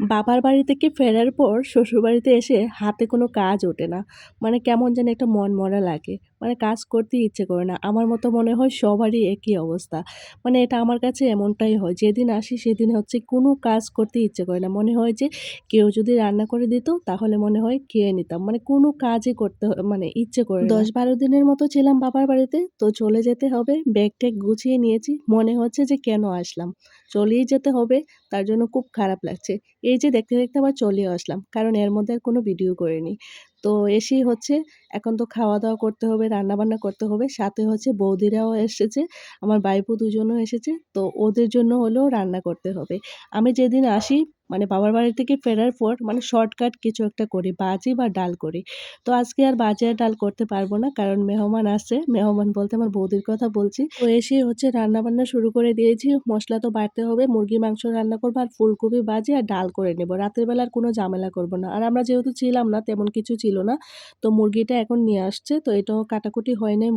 বাবার বাড়ি থেকে ফেরার পর শ্বশুরবাড়িতে এসে হাতে কোনো কাজ ওঠে না। মানে কেমন যেন একটা মন মরা লাগে। মানে কাজ করতেই ইচ্ছে করে না। আমার মতো মনে হয় সবারই একই অবস্থা। মানে এটা আমার কাছে এমনটাই হয়। যেদিন আসি সেদিন হচ্ছে কোনো কাজ করতে ইচ্ছে করে না। মনে হয় যে কেউ যদি রান্না করে দিত তাহলে মনে হয় খেয়ে নিতাম। মানে কোনো কাজই করতে মানে ইচ্ছে করে দশ ১০-১২ দিনের মতো ছিলাম বাবার বাড়িতে। তো চলে যেতে হবে। ব্যাগ-ট্যাগ গুছিয়ে নিয়েছি। মনে হচ্ছে যে কেন আসলাম? চলেই যেতে হবে। তার জন্য খুব খারাপ লাগছে। এই যে দেখতে, দেখতে আবার চলেও আসলাম। কারণ এর মধ্যে আর কোনো ভিডিও করিনি। তো এসেই হচ্ছে এখন তো খাওয়া-দাওয়া করতে হবে, রান্নাবান্না করতে হবে। সাথে হচ্ছে বৌদিরাও এসেছে। আমার ভাইপো দুজনও এসেছে। তো ওদের জন্য হলেও রান্না করতে হবে। আমি যেদিন আসি মানে বাবার বাড়ি থেকে ফেরার পর মানে শর্টকাট কিছু একটা করি। বাজি বা ডাল করি। তো আজকে আর বাজি আর ডাল করতে পারব না। কারণ মেহমান আসছে। মেহমান বলতে আমার বৌদির কথা বলছি। তো এসেই হচ্ছে রান্নাবান্না শুরু করে দিয়েছি। মশলা তো বাড়তে হবে। মুরগি মাংস রান্না করব আর ফুলকপি, বাজি আর ডাল করে নেব। রাতের বেলা আর কোনো ঝামেলা করব না। আর আমরা যেহেতু ছিলাম না, তেমন কিছু ছিল না। তো মুরগিটা এখন নিয়ে আসছে। তো এটাও কাটাকুটি হয় নাই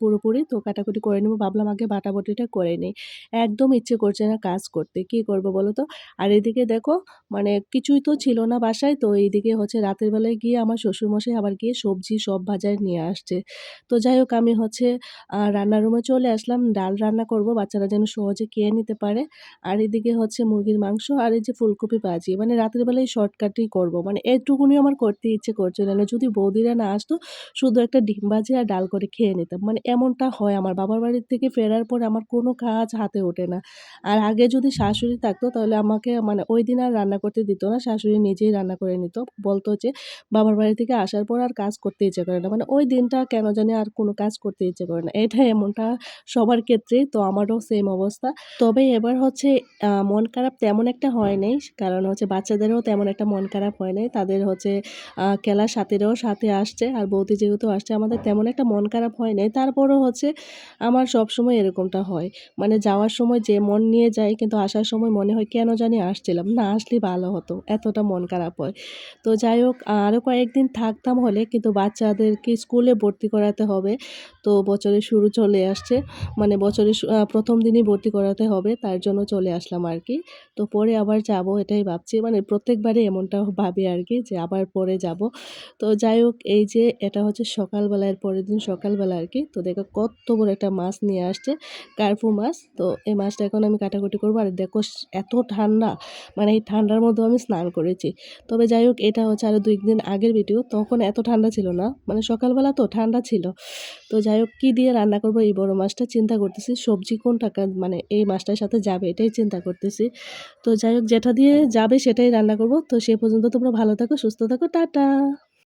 পুরোপুরি। তো কাটাকুটি করে নেব ভাবলাম আগে বাটাবুটিটা করে নেই। একদম ইচ্ছে করছে না কাজ করতে। কি করব বলো তো? আর এদিকে দেখো মানে কিছুই তো ছিল না বাসায়। তো এইদিকে হচ্ছে রাতের বেলায় গিয়ে আমার শ্বশুরমশাই আবার গিয়ে সবজি সব বাজার নিয়ে আসছে। তো যাই হোক, আমি হচ্ছে রান্নার রুমে চলে আসলাম। ডাল রান্না করব, বাচ্চারা যেন সহজে খেয়ে নিতে পারে। আর এদিকে হচ্ছে মুরগির মাংস আর এই যে ফুলকপি ভাজি। মানে রাতের বেলায় শর্টকাটই করব। মানে এটুকুনি আমার করতে ইচ্ছে করছিল না। যদি বৌদিরা না আসতো, শুধু একটা ডিম ভাজি আর ডাল করে খেয়ে নিতাম। মানে এমনটা হয় আমার বাবার বাড়ির থেকে ফেরার পর আমার কোনো কাজ হাতে ওঠে না। আর আগে যদি শাশুড়ি থাকতো, তাহলে আমাকে মানে ওইদিন আর রান্না করতে দিত না। শাশুড়ি নিজেই রান্না করে নিত। বলতো যে, বাবার বাড়ি থেকে আসার পর আর কাজ করতে ইচ্ছে করে না। মানে ওই দিনটা কেন জানি আর কোনো কাজ করতে ইচ্ছে করে না। এটা এমনটা সবার ক্ষেত্রেই তো আমারও সেম অবস্থা। তবে এবার হচ্ছে মন খারাপ তেমন একটা হয় নাই। কারণ হচ্ছে বাচ্চাদেরও তেমন একটা মন খারাপ হয় নাই। তাদের হচ্ছে খেলার সাথীরাও সাথে আসছে। আর বৌদি যেহেতু আসছে, আমাদের তেমন একটা মন খারাপ হয় নাই। তারপরও হচ্ছে আমার সবসময় এরকমটা হয়। মানে যাওয়ার সময় যে মন নিয়ে যায়, কিন্তু আসার সময় মনে হয় কেন জানি আসছিলাম। না আসলেই ভালো হতো। এতটা মন খারাপ হয়। তো যাই হোক আরও কয়েকদিন থাকতাম হলে কিন্তু বাচ্চাদেরকে স্কুলে ভর্তি করাতে হবে। তো বছরের শুরু চলে আসছে। মানে বছরের প্রথম দিনই ভর্তি করাতে হবে। তার জন্য চলে আসলাম আর কি তো পরে আবার যাব এটাই ভাবছি। মানে প্রত্যেকবারই এমনটা ভাবি আর কি যে আবার পরে যাব। তো যাই হোক, এই যে এটা হচ্ছে সকালবেলা এর পরের দিন সকালবেলা আর কি তো দেখো কত বড় একটা মাছ নিয়ে আসছে। কার্পু মাছ। তো এই মাছটা এখন আমি কাটাকুটি করব আর দেখো এত ঠান্ডা। মানে এই ঠান্ডার মধ্যেও আমি স্নান করেছি। তবে যাই হোক এটা হচ্ছে আরও দুই দিন আগের ভিডিও। তখন এত ঠান্ডা ছিল না। মানে সকালবেলা তো ঠান্ডা ছিল। তো যাই হোক কী দিয়ে রান্না করব এই বড় মাছটা চিন্তা করতেছি। সবজি কোন টাকা মানে এই মাছটার সাথে যাবে এটাই চিন্তা করতেছি। তো যাই হোক যেটা দিয়ে যাবে সেটাই রান্না করব। তো সে পর্যন্ত তোমরা ভালো থাকো, সুস্থ থাকো। টাটা।